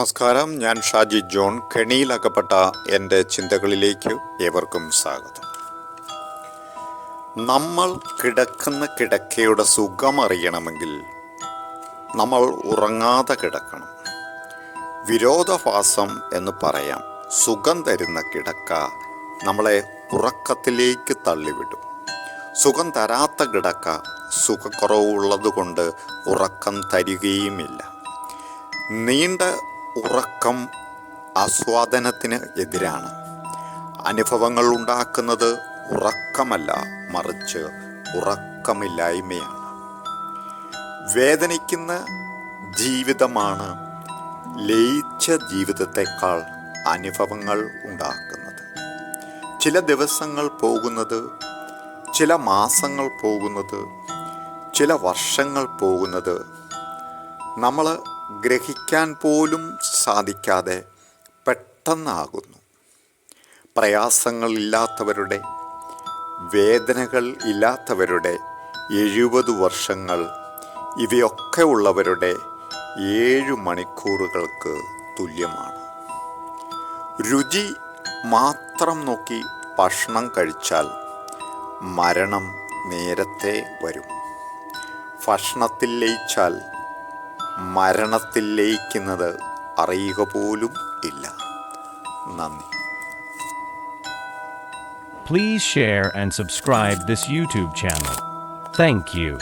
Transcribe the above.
നമസ്കാരം. ഞാൻ ഷാജി ജോൺ. കെണിയിലകപ്പെട്ട എന്റെ ചിന്തകളിലേക്ക് ഏവർക്കും സ്വാഗതം. നമ്മൾ കിടക്കുന്ന കിടക്കയുടെ സുഖം അറിയണമെങ്കിൽ നമ്മൾ ഉറങ്ങാതെ കിടക്കണം. വിരോധഭാസം എന്ന് പറയാം. സുഖം തരുന്ന കിടക്ക നമ്മളെ ഉറക്കത്തിലേക്ക് തള്ളിവിടും. സുഖം തരാത്ത കിടക്ക സുഖക്കുറവുള്ളതുകൊണ്ട് ഉറക്കം തരികയുമില്ല. നീണ്ട ഉറക്കം ആസ്വാദനത്തിന് എതിരാണ്. അനുഭവങ്ങൾ ഉണ്ടാക്കുന്നത് ഉറക്കമല്ല മറിച്ച് ഉറക്കമില്ലായ്മയാണ്. വേദനിക്കുന്ന ജീവിതമാണ് ലയിച്ച ജീവിതത്തെക്കാൾ അനുഭവങ്ങൾ ഉണ്ടാക്കുന്നത്. ചില ദിവസങ്ങൾ പോകുന്നത് ചില മാസങ്ങൾ പോകുന്നത് ചില വർഷങ്ങൾ പോകുന്നത് നമ്മൾ ഗ്രഹിക്കാൻ പോലും സാധിക്കാതെ പെട്ടെന്നാകുന്നു. പ്രയാസങ്ങളില്ലാത്തവരുടെ വേദനകൾ ഇല്ലാത്തവരുടെ എഴുപത് വർഷങ്ങൾ ഇവയൊക്കെ ഉള്ളവരുടെ ഏഴു മണിക്കൂറുകൾക്ക് തുല്യമാണ്. രുചി മാത്രം നോക്കി ഭക്ഷണം കഴിച്ചാൽ മരണം നേരത്തെ വരും. ഭക്ഷണത്തിൽ ലയിച്ചാൽ മരണത്തിൽ ലയിക്കുന്നത് അറിയുക പോലും ഇല്ല നന്ദി Please share and subscribe this YouTube channel. Thank you.